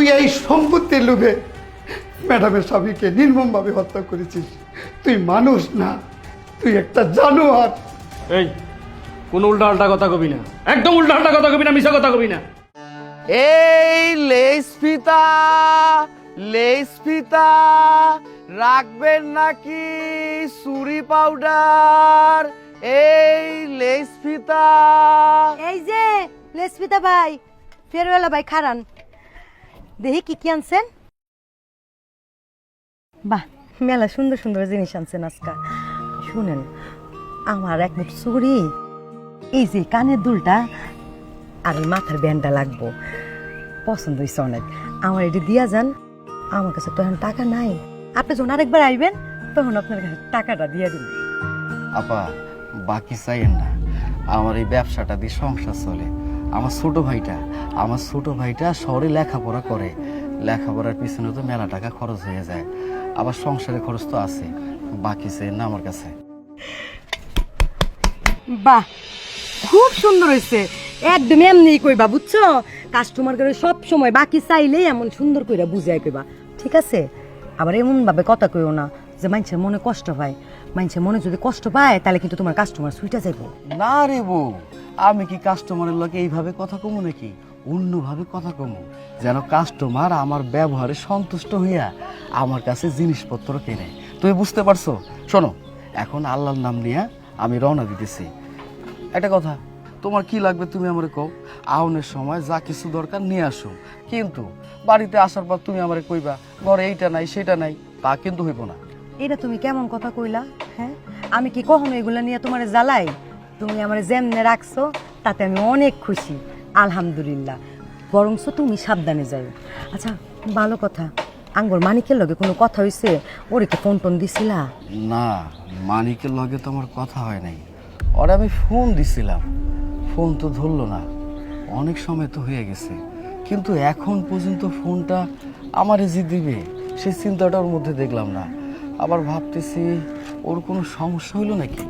তুই এই সম্পত্তির লোভে ম্যাডামের স্বামীকে নির্মমভাবে হত্যা করেছিস। তুই মানুষ না তুই একটা জানোয়ার। এই কোন উল্টা আল্টা কথা কবি না। একদম উল্টা আল্টা কথা কবি না মিশা কথা কবি না। এই লেস ফিতা লেস ফিতা রাখবেন নাকি সুরি পাউডার? এই লেস ফিতা। এই যে লেসপিতা ভাই ফেরওয়ালা ভাই খারান দেখি কি কি আনছেন? বাহ, মেলা সুন্দর সুন্দর জিনিস আনছেন আজকা শুনেন, আমার এক মুঠ চুড়ি এই যে কানের দুলটা, আর মাথার ব্যান্ডটা লাগবো। পছন্দ হয়েছে অনেক। আমার এটি দিয়া যান, আমার কাছে তো এখন টাকা নাই। আপনি যখন আরেকবার আইবেন, তখন আপনার কাছে টাকাটা দিয়ে দিন। আপা, বাকি চাইয়েন না। আমার এই ব্যবসাটা দিয়ে সংসার চলে। আমার ছোট ভাইটা, আমার ছোট ভাইটা শহরে লেখাপড়া করে। লেখাপড়ার পিছনে তো মেলা টাকা খরচ হয়ে যায়। আবার সংসারে খরচ তো আছে। বাকি চাইয়েন না আমার কাছে? বাহ, খুব সুন্দর হয়েছে। একদম এমনি কইবা, বুঝছ? কাস্টমার করে সব সময় বাকি চাইলেই এমন সুন্দর কইরা বুঝাই কইবা। ঠিক আছে? আবার এমন ভাবে কথা কইও না যে মানুষের মনে কষ্ট পায় মানুষের মনে যদি কষ্ট পায় তাহলে কিন্তু তোমার কাস্টমার সুইটা যাইবো। না রে বউ আমি কি কাস্টমারের লোকে এইভাবে কথা কমু নাকি? অন্যভাবে কথা কমু। যেন কাস্টমার আমার ব্যবহারে সন্তুষ্ট হইয়া আমার কাছে জিনিসপত্র কেনে। তুমি বুঝতে পারছ? শোনো এখন আল্লাহর নাম নিয়ে আমি রওনা দিতেছি। একটা কথা তোমার কি লাগবে তুমি আমার কও? আউনের সময় যা কিছু দরকার নিয়ে আসো। কিন্তু বাড়িতে আসার পর তুমি আমারে কইবা ঘরে এইটা নাই সেটা নাই তা কিন্তু হইব না। এটা তুমি কেমন কথা কইলা? হ্যাঁ? আমি কি কখনো এগুলা নিয়ে তোমার জ্বালাই? তুমি আমার যেমনে রাখছো, তাতে আমি অনেক খুশি। আলহামদুলিল্লাহ। বরংস তুমি সাবধানে যাই আচ্ছা ভালো কথা। আঙ্গুর মানিকের লগে কোনো কথা হইছে? ওরে কি ফোন টোন দিছিলা? না, মানিকের লগে তো আমার কথা হয় নাই। ওরা আমি ফোন দিছিলাম। ফোন তো ধরলো না। অনেক সময় তো হয়ে গেছে। কিন্তু এখন পর্যন্ত ফোনটা আমারে যে দিবে, সেই চিন্তাটা ওর মধ্যে দেখলাম না। আবার ভাবতেছি ওর কোনো সমস্যা হইল নাকি?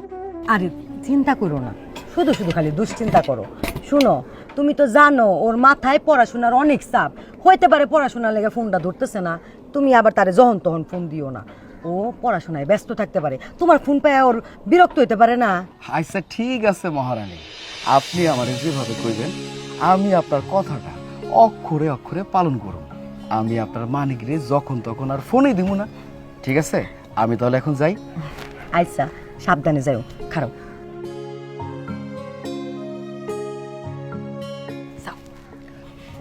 আরে চিন্তা করো না। শুধু শুধু খালি দুশ্চিন্তা করো। শুনো তুমি তো জানো ওর মাথায় পড়াশোনার অনেক চাপ। হইতে পারে পড়াশোনার লেগে ফোনটা ধরতেছে না তুমি আবার তারে যখন তখন ফোন দিও না। ও পড়াশোনায় ব্যস্ত থাকতে পারে। তোমার ফোন পায় ওর বিরক্ত হইতে পারে না? আচ্ছা ঠিক আছে মহারানী। আপনি আমারে যেভাবে কইবেন আমি আপনার কথাটা অক্ষরে অক্ষরে পালন করুন। আমি আপনার মানিক রে যখন তখন আর ফোনই দিব না। ঠিক আছে? আমি তাহলে এখন যাই। আচ্ছা সাবধানে যাও খারাপ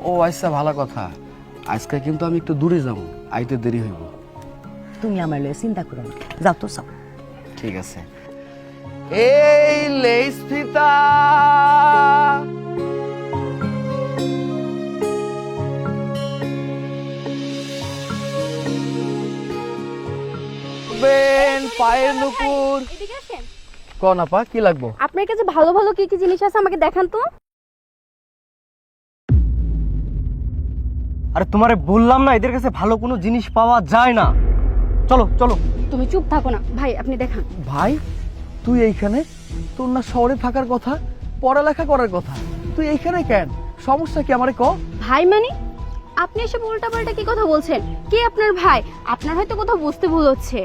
ও আচ্ছা ভালো কথা। আজকে কিন্তু আমি একটু দূরে যাব আইতে দেরি হইব। তুমি আমার লয়ে চিন্তা করো না। যাও তো সব ঠিক আছে। এই লেস ফিতা। পায়ের নুপুর। কোন আপা কি লাগবো? আপনার কাছে ভালো ভালো কি কি জিনিস আছে আমাকে দেখান তো। আরে তোমারে বললাম না এদের কাছে ভালো কোনো জিনিস পাওয়া যায় না। চলো চলো। তুমি চুপ থাকো না। ভাই আপনি দেখান। ভাই তুই এইখানে? তোর না শহরে থাকার কথা পড়ালেখা করার কথা। তুই এইখানে কেন? সমস্যা কি আমারে ক ভাই মানে? আপনি এসব উল্টাপাল্টা কি কথা বলছেন? কে আপনার ভাই? আপনার হয়তো কোথাও বুঝতে ভুল হচ্ছে।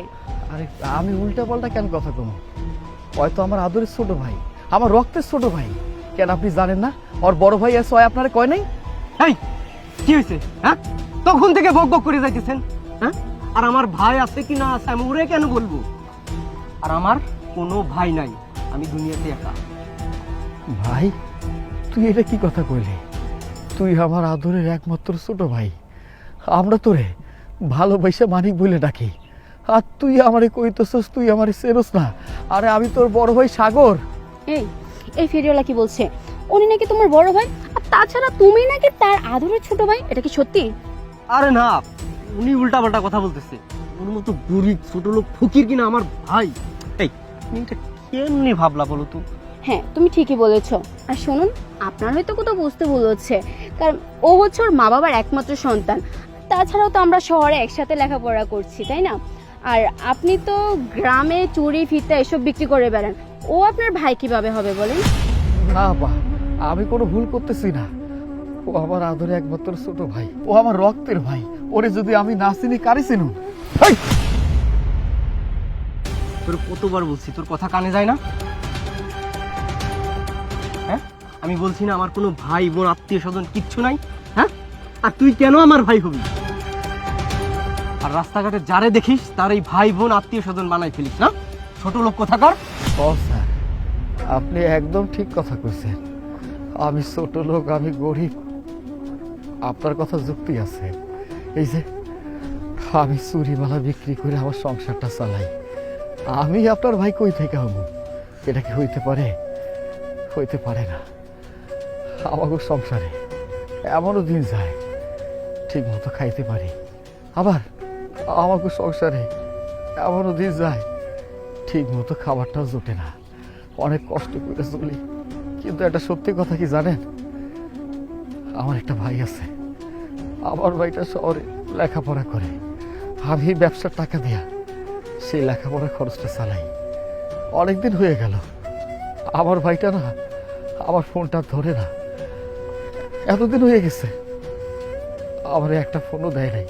আরে আমি উল্টা পাল্টা কেন কথা কম? হয়তো আমার আদরের ছোট ভাই আমার রক্তের ছোট ভাই। কেন আপনি জানেন না? ওর বড় ভাই আছে ওই আপনারে কয় নাই? এই কি হয়েছে হ্যাঁ? তখন থেকে বক বক করে যাইতেছেন হ্যাঁ? আর আমার ভাই আছে কি না আছে আমি ওরে কেন বলব? আর আমার কোনো ভাই নাই আমি দুনিয়াতে একা। ভাই তুই এটা কি কথা কইলি? তুই আমার আদরের একমাত্র ছোট ভাই। আমরা তোরে ভালোবাসা মানিক বলে ডাকি। আর তুই আমারে কইতেছস তুই আমারে চেনস না। আরে আমি তোর বড় ভাই সাগর। এই এই ফেরিওয়ালা কি বলছে? উনি নাকি তোমার বড় ভাই আর তাছাড়া তুমি নাকি তার আদরের ছোট ভাই এটা কি সত্যি? আরে না উনি উল্টা পাল্টা কথা বলতেছে। ওর মতো গরিব ছোট লোক ফকির কিনা আমার ভাই? এই তুমি এটা কেমনি ভাবলা বলো তো? হ্যাঁ তুমি ঠিকই বলেছ। আর শুনুন আপনার হয়তো কোথাও বুঝতে ভুল হচ্ছে। কারণ ও হচ্ছে ওর মা বাবার একমাত্র সন্তান। তাছাড়াও তো আমরা শহরে একসাথে লেখাপড়া করছি তাই না? আর আপনি তো গ্রামে চুরি ফিতা এসব বিক্রি করে বেড়ান। ও আপনার ভাই কীভাবে হবে বলেন? না বা আমি কোনো ভুল করতেছি না। ও আমার আদরে একমাত্র ছোট ভাই। ও আমার রক্তের ভাই। ওরে যদি আমি না চিনি কারে চিনুন? হেই! তোর কতবার বলছি তোর কথা কানে যায় না? হ্যাঁ? আমি বলছি না আমার কোনো ভাই বোন আত্মীয় স্বজন কিচ্ছু নাই? হ্যাঁ? আর তুই কেন আমার ভাই হবি? আর রাস্তাঘাটে যারে দেখিস, তার এই ভাই বোন আত্মীয় স্বজন বানাই ফেলিস, না? ছোট লোক কোথাকার? ও, স্যার, আপনি একদম ঠিক কথা কইছেন। আমি ছোট লোক, আমি গরিব। আপনার কথা যুক্তি আছে। এই যে, আমি চুরিমালা বিক্রি করে আমার সংসারটা চালাই। আমি আপনার ভাই কই থেকে হব? এটা কি হইতে পারে? হইতে পারে না। আমাকে সংসারে এমনও দিন যায় ঠিক মতো খাইতে পারি। আবার আমাকে সংসারে এমনও দিন যায়, ঠিক মতো খাবারটাও জোটে না। অনেক কষ্ট করে চলি। কিন্তু একটা সত্যি কথা কি জানেন? আমার একটা ভাই আছে। আমার ভাইটা শহরে লেখাপড়া করে। আমি ব্যবসার টাকা দিয়া সেই লেখাপড়া খরচটা চালাই। অনেকদিন হয়ে গেল। আমার ভাইটা না, আমার ফোনটা ধরে না। এতদিন হয়ে গেছে। আমার একটা ফোনও দেয় নাই।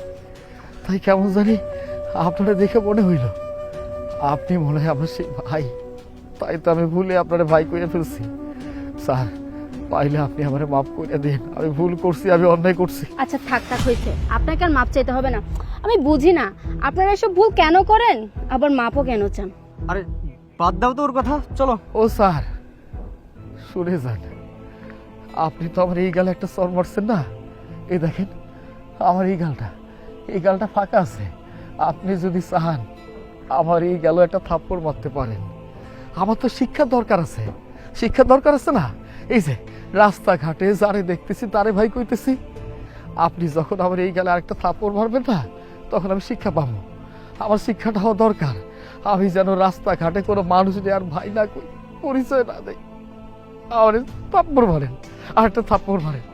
তাই কেমন জানি আপনারা দেখে মনে হইল। আপনি মনে হয় আমার সেই ভাই। তাই তো আমি ভুলে আপনার ভাই করে ফেলছি। স্যার পাইলে আপনি আমার মাফ করে দিন। আমি ভুল করছি আমি অন্যায় করছি। আচ্ছা থাক থাক হয়েছে আপনাকে আর মাপ চাইতে হবে না। আমি বুঝি না আপনারা এসব ভুল কেন করেন? আবার মাপও কেন চান? আরে বাদ দাও তো ওর কথা। চলো। ও স্যার শুনে যান। আপনি তো আমার এই গালে একটা সর মারছেন না? এই দেখেন আমার এই গালটা। এই গালটা ফাঁকা আছে। আপনি যদি চান, আমার এই গেল একটা থাপ্পড় মারতে পারেন। আমার তো শিক্ষার দরকার আছে। শিক্ষার দরকার আছে না? এই যে, রাস্তাঘাটে যারে দেখতেছি, তারে ভাই কইতেছি, আপনি যখন আমার এই গেলে আরেকটা থাপ্পড় মারবেন না, তখন আমি শিক্ষা পাবো। আমার শিক্ষাটা হওয়া দরকার। আমি যেন রাস্তাঘাটে কোনো মানুষ নিয়ে আর ভাই না কই, পরিচয় না দেয় আমার থাপ্পড় মারেন, আরেকটা থাপ্পড় মারেন।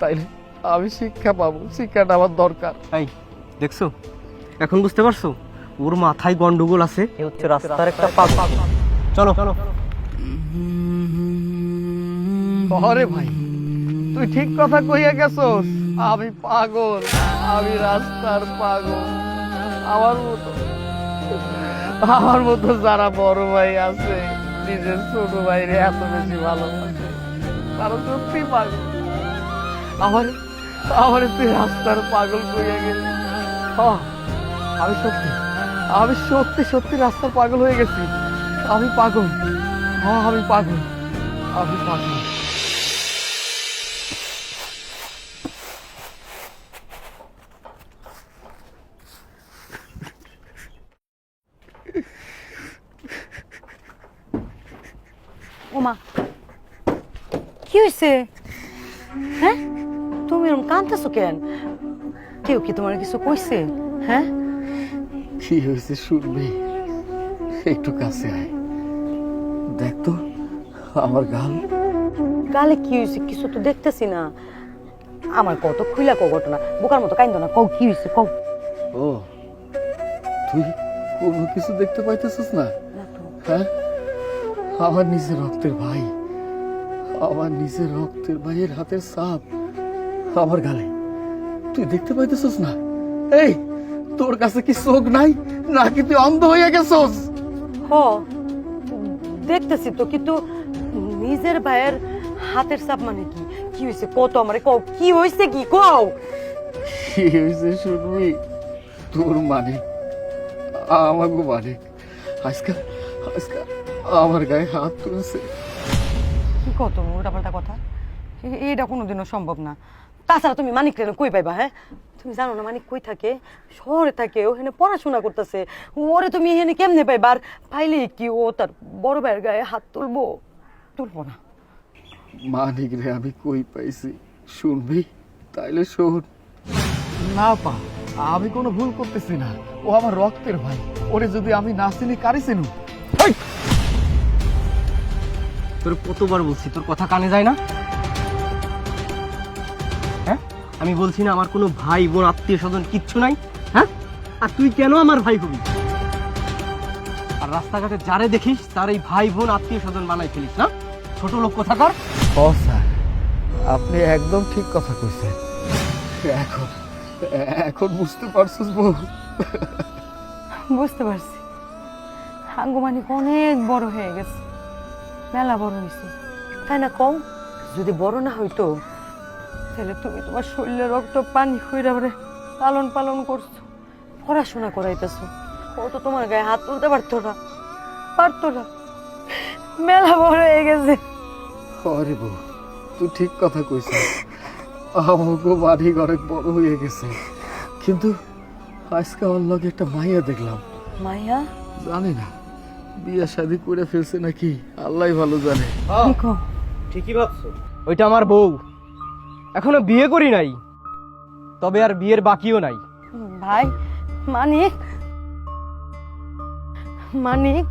তাইলে আমি শিক্ষা পাবো। শিক্ষাটা আমার দরকার। এই দেখছ? এখন বুঝতে পারছ? ওর মাথায় গন্ডগোল আছে। এ হচ্ছে রাস্তার একটা পাগল। চলো। চলো। ভাই তুই ঠিক কথা কইয়া গেছস আমি পাগল আমি রাস্তার পাগল। আমার মতো আমার মতো যারা বড় ভাই আছে নিজের ছোট ভাইরে এত বেশি ভালোবাসে তারা সত্যি পাগল। আমার আমার তুই রাস্তার পাগল কইয়া গেলি। আমি সত্যি আমি সত্যি সত্যি রাস্তার পাগল হয়ে গেছি। আমি পাগল। হ্যাঁ আমি পাগল। আমি পাগল। কি হয়েছে হ্যাঁ? তুমি এরকম কাঁদতেছো কেন? কেউ কি তোমার কিছু কইছে? হ্যাঁ? কি হয়েছে শুনবি? একটু কাছে আয়। দেখ তো আমার গাল। গালে কি হয়েছে? কিছু তো দেখতেছি না। আমার কত খুইলা কো ঘটনা। বোকার মতো কাইন্দ না কও কি হয়েছে কও। ও তুই কোনো কিছু দেখতে পাইতেছিস না? হ্যাঁ? আমার নিজের রক্তের ভাই। আমার নিজের রক্তের ভাইয়ের হাতের সাপ। আমার গালে। তুই দেখতে পাইতেছিস না? এই তোর কাছে কি চোখ নাই নাকি তুই অন্ধ হয়ে গেছস? হ দেখতেছি তো কিন্তু নিজের ভাইয়ের হাতের চাপ মানে কি? কি হয়েছে কত আমারে কও কি হয়েছে কি? কও! কি হয়েছে শুনবি? তোর মানে আমাকে মানে আজকাল আজকাল আমার গায়ে হাত তুলছে। কি কত উল্টাপাল্টা কথা? এটা কোনোদিনও সম্ভব না। তাছাড়া তুমি মানিক রেনে কই পাইবা হ্যাঁ? তুমি জানো না মানিক কই থাকে? শহরে থাকে ওখানে পড়াশোনা করতেছে। ওরে তুমি এখানে কেমনে পাইবা? আর পাইলে কি ও তার বড় ভাইয়ের গায়ে হাত তুলবো? তুলবো না। মানিক রে আমি কই পাইছি? শুনবি? তাইলে শোন। না পা আমি কোনো ভুল করতেছি না। ও আমার রক্তের ভাই। ওরে যদি আমি না চিনি কারে চিনু? তোর কতবার বলছি তোর কথা কানে যায় না? আমি বলছি না আমার কোনো ভাই বোন আত্মীয় স্বজন কিচ্ছু নাই হ্যাঁ? আর তুই কেন আমার ভাই হবি? আর রাস্তাঘাটে যারে দেখিস তার এই ভাই বোন আত্মীয় স্বজন বানাই ফেলিস না? ছোট লোক কোথাকার ও স্যার আপনি একদম ঠিক কথা কইছেন। এখন এখন বুঝতে পারছিস বউ? বুঝতে পারছি। আঙ্গুমানিক অনেক বড় হয়ে গেছে। মেলা বড় হয়েছে তাই না কম? যদি বড় না হইতো তাহলে তুমি তোমার শরীরে রক্ত পানি খুঁড়ে করে লালন পালন করছ পড়াশোনা করাইতেছো। ও তো তোমার গায়ে হাত তুলতে পারতো না পারতো না। মেলা বড় হয়ে গেছে। আরে বউ তুই ঠিক কথা কইছিস। আমাকে বাড়ি অনেক বড় হয়ে গেছে। কিন্তু আজকে ওর লগে একটা মাইয়া দেখলাম। মাইয়া? জানি না বিয়া শাদি করে ফেলছে নাকি আল্লাহ ভালো জানে। কি ঠিকই ভাবছ। ওইটা আমার বউ। এখনও বিয়ে করি নাই। তবে আর বিয়ের বাকিও নাই। ভাই মানিক। মানিক।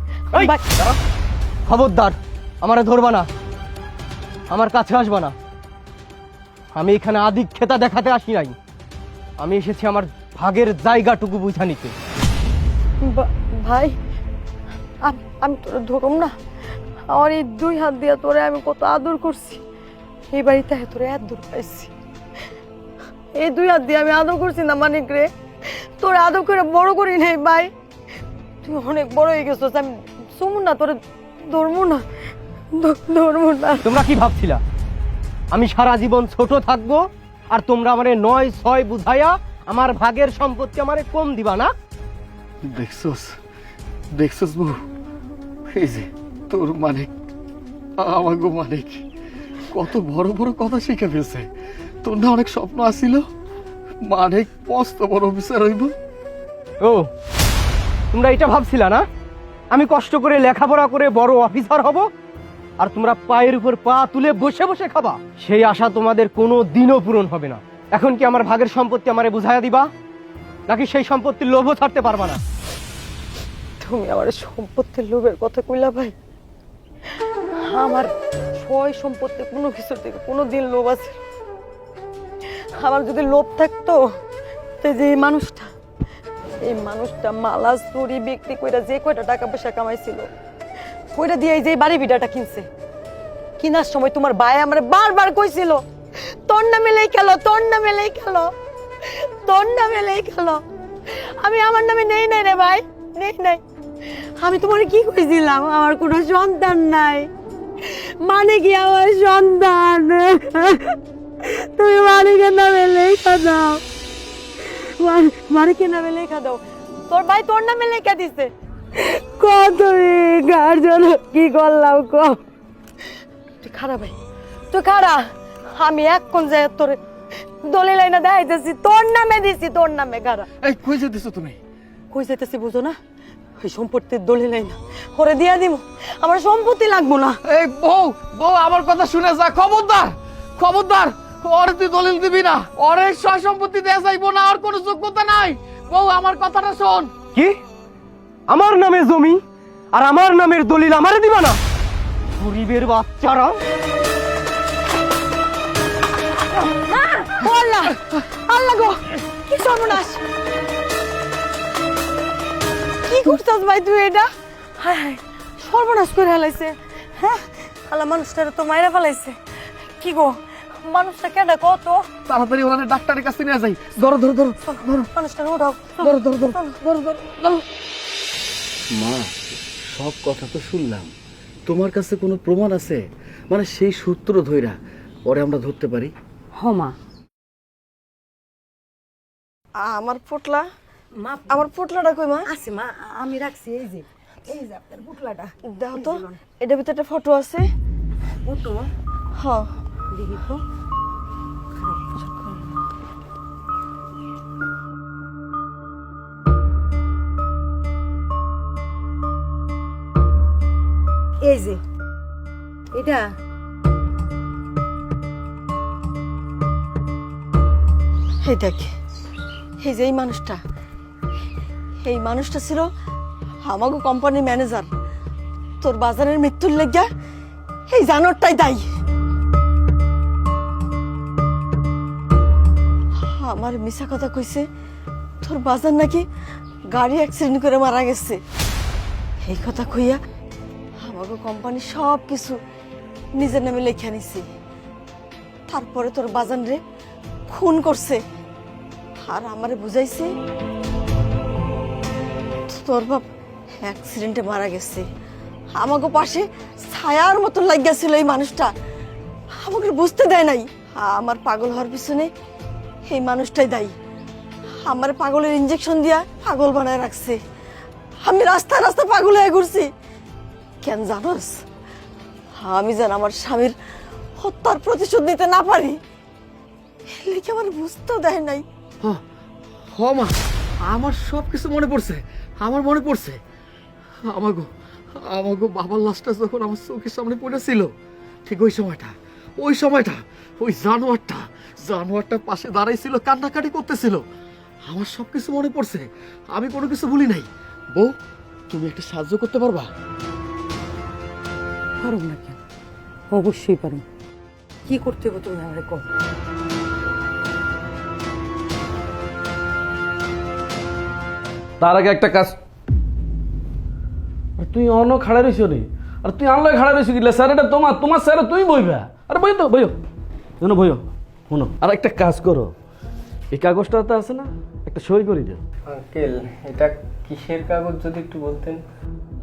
খবরদার আমারে ধরবা না। আমার কাছে আসবা না। আমি এখানে আধিক্ষেতা দেখাতে আসি নাই। আমি এসেছি আমার ভাগের জায়গাটুকু বুঝা নিতে। ভাই আম- আমি তোরে ধরুম না। আমার এই দুই হাত দিয়ে তোরে আমি কত আদর করছি। এই বাড়িতে তোরে এত দূর পাইছি। এই দুই হাত দিয়ে আমি আদর করছি না মানিক রে। তোরে আদর করে বড় করি নাই ভাই। তুই অনেক বড় হয়ে গেছিস আমি শুমু না তোরে ধরবো না। ধরবো না। তোমরা কি ভাবছিলা? আমি সারা জীবন ছোট থাকব আর তোমরা আমারে নয় ছয় বুঝাইয়া আমার ভাগের সম্পত্তি আমারে কম দিবা না? দেখছস দেখছস বউ। এই যে তোর মানিক আমাগো মানিক। কত বড় বড় কথা শিখে ফেলছে। তোর না অনেক স্বপ্ন আসিল মানিক মস্ত বড় অফিসার হইব। ও তোমরা এটা ভাবছিলা না? আমি কষ্ট করে লেখাপড়া করে বড় অফিসার হব আর তোমরা পায়ের উপর পা তুলে বসে বসে খাবা? সেই আশা তোমাদের কোনো দিনও পূরণ হবে না। এখন কি আমার ভাগের সম্পত্তি আমারে বুঝাইয়া দিবা? নাকি সেই সম্পত্তির লোভও ছাড়তে পারবা না? তুমি আমার সম্পত্তির লোভের কথা কইলা ভাই। আমার সয় সম্পত্তি, কোনো কিছু থেকে কোনো দিন লোভ আছে। আমার যদি লোভ থাকতো তো যে মানুষটা, এই মানুষটা মালা চুরি বিক্রি কইরা যে কয়টা টাকা পয়সা কামাইছিল, কইরা দিয়ে এই যে বাড়ি বিটাটা কিনছে, কিনার সময় তোমার ভাই আমার বারবার কইছিল, তোর নামে লেই খেলো তোর নামে লেই খেলো তোর নামে লেই খেলো আমি আমার নামে নেই নাই রে ভাই, নেই নাই। আমি তোমার কি কইছিলাম? আমার কোনো সন্তান নাই। মানে কি আমার সন্তান? তুমি মানিকের নামে লেখা দাও? মান- মানিকের নামে লেখা দাও? তোর ভাই তোর নামে লেখা দিছে। কত কার জন্য কি করলাম ক? তুই খারাপ ভাই তুই খারা আমি এক্ষণ যাই তোর দলে লাইনা দেখাইতেছি তোর নামে দিছি তোর নামে খারা এই কই যেতেছ তুমি? কই যাইতেছি বুঝো না? ওই সম্পত্তির দলিল নাই না ওরে দিয়া দিব আমার সম্পত্তি লাগবো না। এই বউ বউ আমার কথা শুনে যা খবরদার খবরদার ওর তুই দলিল দিবি না। ওর সয় সম্পত্তি দেয়া যাইবো না আর কোনো যোগ্যতা নাই। বউ আমার কথাটা শোন। কি? আমার নামে জমি আর আমার নামের দলিল আমারে দিবা না? গরিবের বাচ্চারা। আল্লাহ আল্লাহ গো কি সর্বনাশ। কি করছস ভাই তুই এটা? হায় হায় সর্বনাশ করে ফেলাইছে। হ্যাঁ আল্লাহ মানুষটারে তো মাইরা ফেলাইছে। কি গো মানুষটা কেডা কত তাড়াতাড়ি ওখানে ডাক্তারের কাছে নিয়ে যাই। ধরো ধরো ধরো। ধরো মানুষটা উঠাও। ধরো ধরো ধরো ধরো ধরো ধরো। মা সব কথা তো শুনলাম। তোমার কাছে কোনো প্রমাণ আছে? মানে সেই সূত্র ধইরা পরে আমরা ধরতে পারি? হমা আমার পোটলা মা আমার পোটলাটা কই মা? আছে মা আমি রাখছি এই যে এই যে আপনার পুটলাটা দেখো তো এটার ভিতরে একটা ফটো আছে। ফটো হ দেখি তো। এই যে এটা। এই দেখ এই যে এই মানুষটা। এই মানুষটা ছিল আমাগো কোম্পানির ম্যানেজার তোর বাজারের মৃত্যুর লেগা এই জানোয়ারটাই দায়ী। আমার মিশা কথা কইছে, তোর বাজার নাকি গাড়ি অ্যাক্সিডেন্ট করে মারা গেছে। এই কথা কইয়া আমাগো কোম্পানি সব কিছু নিজের নামে লেখা নিছে। তারপরে তোর বাজান রে খুন করছে। আর আমারে বুঝাইছে তোর বাপ অ্যাক্সিডেন্টে মারা গেছে। আমাকে পাশে ছায়ার মতন লাগিয়েছিল এই মানুষটা। আমাকে বুঝতে দেয় নাই। আমার পাগল হওয়ার পিছনে এই মানুষটাই দায়ী। আমার পাগলের ইঞ্জেকশন দিয়া পাগল বানায় রাখছে। আমি রাস্তা রাস্তা পাগল হয়ে ঘুরছি। কেন জানোস? আমি যেন আমার স্বামীর হত্যার প্রতিশোধ নিতে না পারি। লিখে আমার বুঝতেও দেয় নাই। হ মা, আমার সব কিছু মনে পড়ছে। আমার মনে পড়ছে, আমাগো আমাগো বাবার লাশটা যখন আমার চোখের সামনে পড়েছিল, ঠিক ওই সময়টা ওই সময়টা, ওই জানোয়ারটা জানোয়ারটা পাশে দাঁড়াইছিল, কান্নাকাটি করতেছিল। আমার সব কিছু মনে পড়ছে, আমি কোনো কিছু ভুলি নাই। বউ, তুমি একটা সাহায্য করতে পারবা? পারুম না কেন? অবশ্যই পারুম। কি করতে হবে তুমি আমারে কম তার আগে একটা কাজ। তুই অন্য খাড়া রইছ নি আর তুই আনলে খাড়া রইছ কিলে স্যার এটা তোমার তোমার স্যার তুমি বইবা। আরে বই তো বইও। শোনো বইও। শোনো আর একটা কাজ করো। এই কাগজটাতে আছে না? একটা সই করে দিও। আঙ্কেল এটা কিসের কাগজ যদি একটু বলতেন?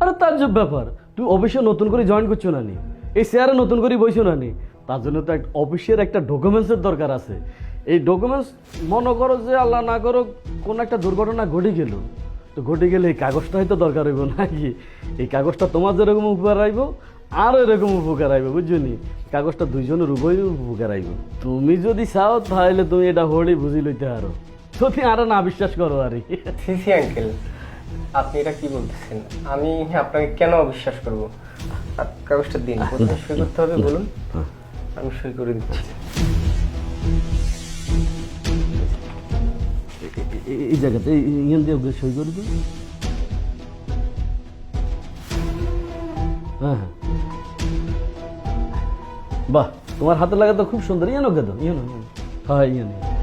আরে তার যে ব্যাপার। তুই অফিসে নতুন করে জয়েন করছ না নি এই শেয়ারে নতুন করে বইছো না নি তার জন্য তো একটা অফিসের একটা ডকুমেন্টসের দরকার আছে। এই ডকুমেন্টস মনে করো যে আল্লাহ না করো কোন একটা দুর্ঘটনা ঘটে গেল। তো ঘটে গেলে এই কাগজটা হয়তো দরকার হইব নাকি? এই কাগজটা তোমার যেরকম উপকার আইব আর এরকম উপকার আইব বুঝছ নি? কাগজটা দুইজনের উভয় উপকার আইব তুমি যদি চাও, তাহলে তুমি এটা হলি বুঝি লইতে পারো। যদি আরও না বিশ্বাস করো আর। সিসি আঙ্কেল আপনি এটা কি বলতেছেন? আমি আপনাকে কেন অবিশ্বাস করব? কাগজটা দিন সই করতে হবে বলুন? আমি সই করে দিচ্ছি। এই জায়গাতে এই- দিয়ে ওকে সই করে দিও হ্যাঁ হ্যাঁ। বাহ তোমার হাতে লাগা তো খুব সুন্দর। ইয়ান ওকে দাও ইয়ান ইয়ান। হ্যাঁ ইয়ান ইয়ান।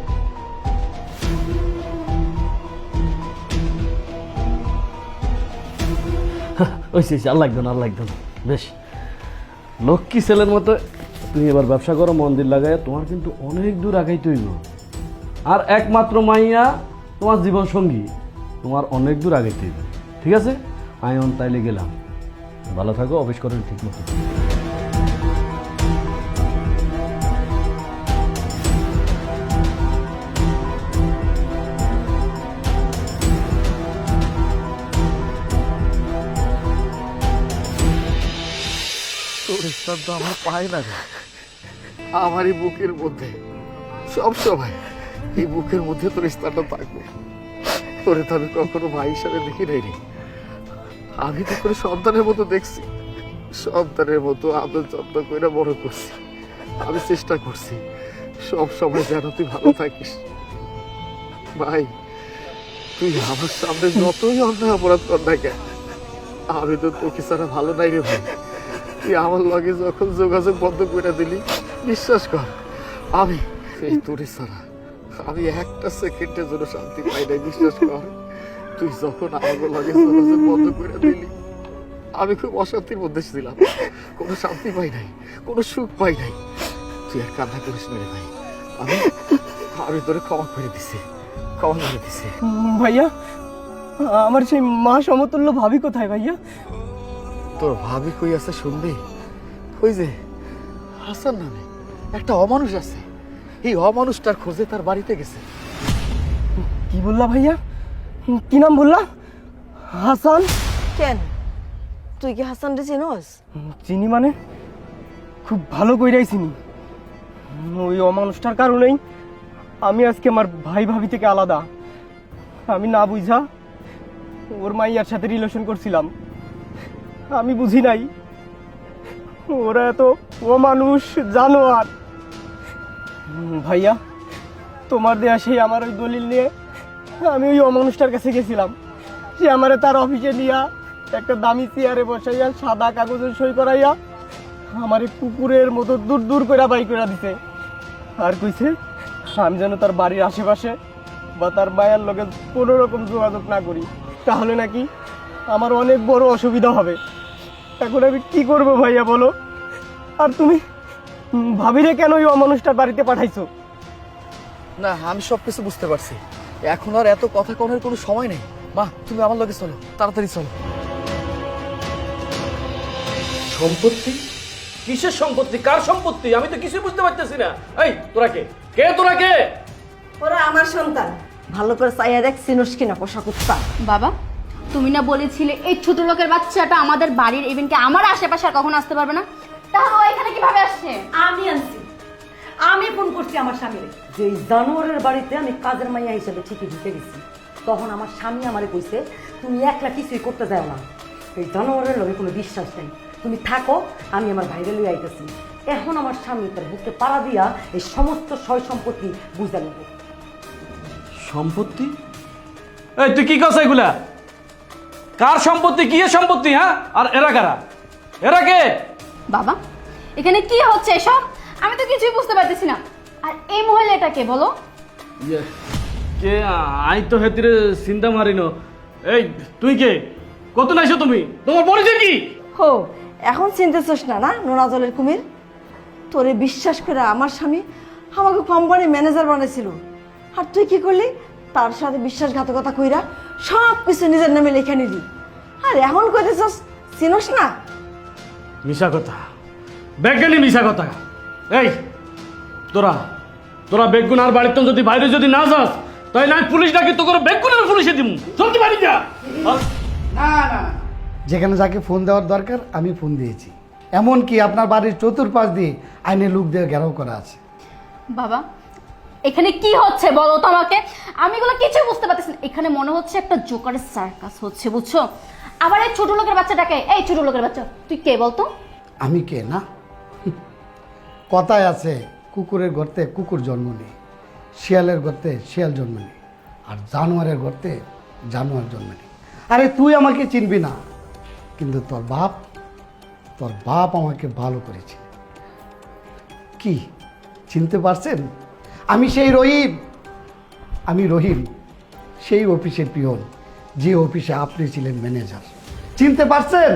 হ্যাঁ, ওই সে আর লাগতো না আর লাগতো না বেশ। লক্ষ্মী সেলের মতো তুমি এবার ব্যবসা করো মন্দির লাগাই তোমার কিন্তু অনেক দূর আগাইতে হইব। আর একমাত্র মাইয়া তোমার জীবন সঙ্গী। তোমার অনেক দূর আগাইতে থেকে। ঠিক আছে? আয়ন তাইলে গেলাম। ভালো থাকো, অফিস করেন ঠিক মতো। আমার পায় না আমারই বুকের মধ্যে। সব সময়। এই বুকের মধ্যে তোর স্থানটা থাকবে। তোরে তো আমি কখনো ভাই হিসাবে দেখি নাই রে। আমি তো করে সন্তানের মতো দেখছি। সন্তানের মতো আদর যত্ন করে বড় করছি। আমি চেষ্টা করছি। সব সময় যেন তুই ভালো থাকিস। ভাই, তুই আমার সামনে যতই অন্যায় অপরাধ কর না কেন, আমি তো তোকে ছাড়া ভালো নাই রে ভাই। তুই আমার লগে যখন যোগাযোগ বন্ধ করে দিলি, বিশ্বাস কর, আমি এই তোরে ছাড়া আমি একটা সেকেন্ডের জন্য শান্তি পাই নাই বিশ্বাস কর। তুই যখন আমার লগে বন্ধ করে দিলি আমি খুব অশান্তির মধ্যে ছিলাম। কোনো শান্তি পাই নাই কোনো সুখ পাই নাই। তুই আর কান্না করিস না রে ভাই। আমি আমি তোরে ক্ষমা করে দিছি ক্ষমা করে দিছি। ভাইয়া আমার সেই মা সমতুল্য ভাবি কোথায় ভাইয়া? তোর ভাবি কই আছে শুনবি? ওই যে হাসান নামে একটা অমানুষ আছে। এই অমানুষটার খোঁজে তার বাড়িতে গেছে। কি বললা ভাইয়া? কি নাম বললা? হাসান? কেন? তুই কি হাসান রে চিনোস? চিনি মানে? খুব ভালো কইরাই চিনি। ওই অমানুষটার কারণেই আমি আজকে আমার ভাই ভাবি থেকে আলাদা। আমি না বুঝা ওর মাইয়ার সাথে রিলেশন করছিলাম। আমি বুঝি নাই। ওরা এত অমানুষ জানোয়ার। হুম, ভাইয়া, তোমার দেয়া সেই আমার ওই দলিল নিয়ে আমি ওই অমানুষটার কাছে গেছিলাম। সে আমারে তার অফিসে নিয়া একটা দামি চেয়ারে বসাইয়া সাদা কাগজে সই করাইয়া আমারে কুকুরের মতো দূর দূর করে বাই করে দিতে আর কইছে, আমি যেন তার বাড়ির আশেপাশে বা তার মায়ের লগে কোনো রকম যোগাযোগ না করি, তাহলে নাকি আমার অনেক বড় অসুবিধা হবে। এখন আমি কি করব ভাইয়া বলো? আর তুমি? ভাবিরে কেন ওই অমানুষটার বাড়িতে পাঠাইছো? না আমি সব কিছু বুঝতে পারছি। এখন আর এত কথা কনের কোনো সময় নেই। মা তুমি আমার লগে চলো তাড়াতাড়ি চলো। সম্পত্তি? কিসের সম্পত্তি? কার সম্পত্তি? আমি তো কিছুই বুঝতে পারতেছি না। এই তোরা কে? কে তোরা কে? ওরা আমার সন্তান। ভালো করে চাইয়া দেখ চিনুস কিনা পোশাক কুত্তা। বাবা তুমি না বলেছিলে এই ছোট লোকের বাচ্চাটা আমাদের বাড়ির ইভেন্টকে আমার আশেপাশে আর কখনো আসতে পারবে না? তাহলে ও এখানে কীভাবে আসছে? আমি আনছি। আমি ফোন করছি আমার স্বামীরে। যে এই জানোয়ারের বাড়িতে আমি কাজের মাইয়া হিসেবে ঠিকই ঢুকে গেছি তখন আমার স্বামী আমারে কইছে তুমি একলা কিছুই করতে যাও না। এই জানোয়ারের লগে কোনো বিশ্বাস নেই। তুমি থাকো আমি আমার বাইরে লই আইতেছি। এখন আমার স্বামী তার বুকে পাড়া দিয়া এই সমস্ত সয় সম্পত্তি বুঝতে নেবে সম্পত্তি? এই তুই কি করছ এগুলা? কার সম্পত্তি কি সম্পত্তি হ্যাঁ? আর এরা কারা? এরা কে? বাবা এখানে কি হচ্ছে এসব? আমি তো কিছুই বুঝতে পারতেছি না। আর এই মহিলাটা কে বলো? কে আই তো হেতিরে চিন্তা মারিনো এই তুই কে? কত নাইছো তুমি? তোমার পরিচয় কি? হো এখন চিনতেছিস না না? নোনাজলের কুমির? তোরে বিশ্বাস করে আমার স্বামী আমাকে কোম্পানি ম্যানেজার বানাইছিল। আর তুই কি করলি? তার সাথে বিশ্বাসঘাতকতা কইরা সব কিছু নিজের নামে লেখা নিলি। আর এখন কইতেছস চিনস না? মিশা কথা বেজ্ঞানী মিশা কথা এই তোরা তোরা বেগুন আর বাড়িতে যদি বাইরে যদি না যাস তাই না পুলিশ ডাকি তো করে বেগুনের পুলিশে দিব জলদি বাড়ি যা। না না যেখানে যাকে ফোন দেওয়ার দরকার আমি ফোন দিয়েছি। এমনকি আপনার বাড়ির চতুর্পাশ দিয়ে আইনে লোক দিয়ে ঘেরাও করা আছে। বাবা এখানে কি হচ্ছে বলো তো আমাকে? আমি এগুলো কিছু বুঝতে পারতেছি না। এখানে মনে হচ্ছে একটা জোকারের সার্কাস হচ্ছে বুঝছ? আবার এই ছোট লোকের বাচ্চা বাচ্চাটাকে, এই ছোট লোকের বাচ্চা, তুই কে বলতো? আমি কে না? কথায় আছে, কুকুরের গর্তে কুকুর জন্ম নেই, শিয়ালের গর্তে শিয়াল জন্ম নেই, আর জানোয়ারের গর্তে জানোয়ার জন্ম নেই। আরে তুই আমাকে চিনবি না, কিন্তু তোর বাপ তোর বাপ আমাকে ভালো করেছে। কি, চিনতে পারছেন? আমি সেই রহিম, আমি রহিম, সেই অফিসের পিয়ন, যে অফিসে আপনি ছিলেন ম্যানেজার। চিনতে পারছেন?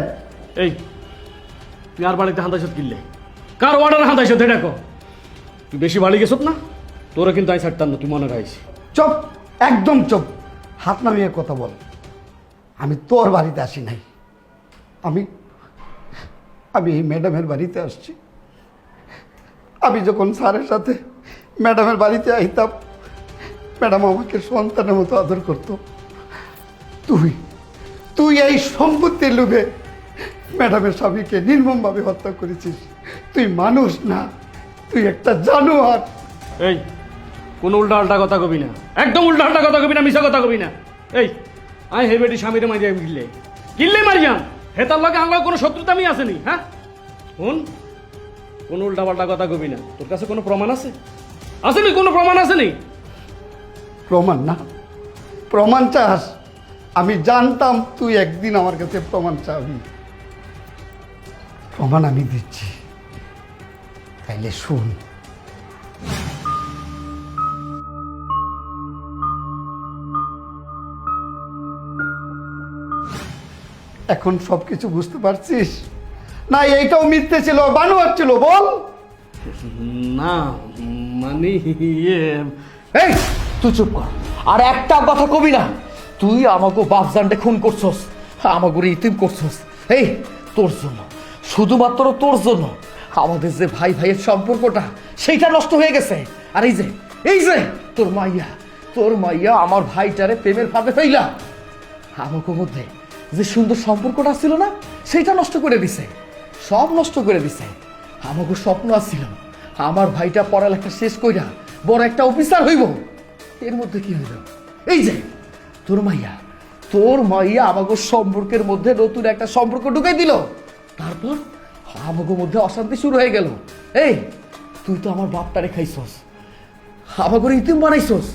এই তুই আর বাড়িতে হান্দাইছ কিনলে? কার অর্ডার হান্দাইছ দেখো? তুই বেশি বাড়ি গেছত না? তোরা কিন্তু আই ছাড়তাম না তুই মনে রাখিস। চপ একদম চপ। হাত নামিয়ে কথা বল। আমি তোর বাড়িতে আসি নাই। আমি আমি এই ম্যাডামের বাড়িতে আসছি। আমি যখন স্যারের সাথে ম্যাডামের বাড়িতে আইতাম ম্যাডাম আমাকে সন্তানের মতো আদর করতো। তুই তুই এই সম্পত্তির লোভে ম্যাডামের স্বামীকে নির্মমভাবে হত্যা করেছিস। তুই মানুষ না তুই একটা জানোয়ার। এই কোন উল্টা আল্টা কথা কবি না। একদম উল্টা আল্টা কথা কবি না মিশা কথা কবি না। এই আই হে বেটি স্বামীরে মারিয়া গিললে। গিললে মারিয়াম হে তার লগে আমার কোনো শত্রুতা আমি আসেনি হ্যাঁ? শুন কোন উল্টা পাল্টা কথা কবি না। তোর কাছে কোনো প্রমাণ আছে? আসেনি কোনো প্রমাণ আসেনি প্রমাণ না। প্রমাণ চাস। আমি জানতাম তুই একদিন আমার কাছে প্রমাণ চাবি। প্রমাণ আমি দিচ্ছি। তাইলে শুন। এখন সব কিছু বুঝতে পারছিস? না এইটাও মিথ্যে ছিল বানোয়ার ছিল বল। না মানে ইয়ে এই তুই চুপ কর। আর একটা কথা কবি না। তুই আমাকে বাপজানটা খুন করছস আমাকে ইতিম করছস। এই, তোর জন্য, শুধুমাত্র তোর জন্য আমাদের যে ভাই ভাইয়ের সম্পর্কটা, সেইটা নষ্ট হয়ে গেছে। আর এই যে এই যে, তোর মাইয়া তোর মাইয়া আমার ভাইটারে প্রেমের ফাঁদে ফেইলা। আমাকে মধ্যে যে সুন্দর সম্পর্কটা ছিল না, সেইটা নষ্ট করে দিছে। সব নষ্ট করে দিছে। আমাকে স্বপ্ন আসছিল আমার ভাইটা পড়ালেখা শেষ কইরা বড় একটা অফিসার হইব। এর মধ্যে কি হইল? এই যে তোর মাইয়া তোর মাইয়া আমাকে সম্পর্কের মধ্যে নতুন একটা সম্পর্ক ঢুকাই দিল। তারপর আমাকে মধ্যে অশান্তি শুরু হয়ে গেল। এই তুই তো আমার বাপটারে খাইছস। আমাকে ইতিম বানাইছস।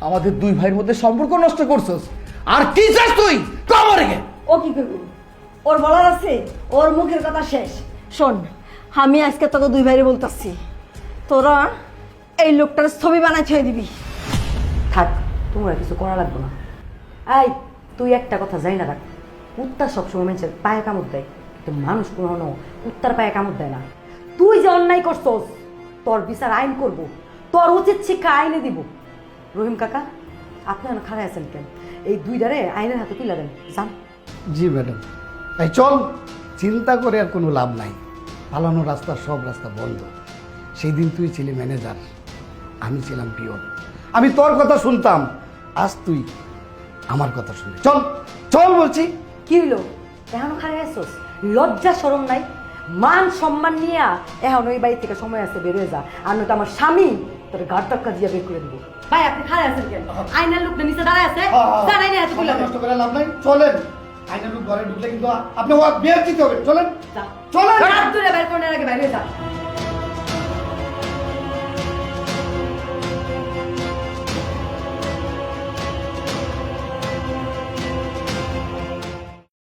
আমাদের দুই ভাইয়ের মধ্যে সম্পর্ক নষ্ট করছস। আর কি চাস তুই? কামারে গে। ও কি করব? ওর বলার আছে ওর মুখের কথা শেষ। শোন আমি আজকে তোকে দুই ভাইরে বলতাছি। তোরা এই লোকটার ছবি বানাই ছেড়ে দিবি। থাক তোমরা কিছু করা লাগবে না। এই তুই একটা কথা যাই না রাখ কুত্তা সবসময় মানুষের পায়ে কামড় দেয়, কিন্তু মানুষ কোনো কুত্তার পায়ে কামড় দেয় না। তুই যে অন্যায় করছস, তোর বিচার আইন করব, তোর উচিত শিক্ষা আইনে দিব। রহিম কাকা, আপনি এখন খারাপ আছেন কেন? এই দুইটারে আইনের হাতে তুলে দেন, যান। জি, ম্যাডাম। এই চল, চিন্তা করে আর কোনো লাভ নাই। পালানো রাস্তা, সব রাস্তা বন্ধ। সেই দিন তুই ছিলি ম্যানেজার আমি ছিলাম পিওন আমি তোর কথা শুনতাম, আজ তুই আমার কথা শুনে। চল চল বলছি। কি হইল? এখনও খারাপ আছোস? লজ্জা সরম নাই? মান সম্মান নিয়ে এখন ওই বাড়ি থেকে সময় আছে বেরোয় যা। আর নয়তো আমার স্বামী তোর গাড় টাক্কা দিয়ে বের করে দিব। ভাই আপনি খারাপ আছেন কেন? আইনার লোকটা নিচে দাঁড়ায় আছে? হাতে তুলে নষ্ট করে লাভ নাই। চলেন। আইনের লোক ঘরে ঢুকলে কিন্তু আপনি বিয়ে দিতে হবে। চলেন। চলেন। হাত ধরে বের করে আগে বাইরে যা।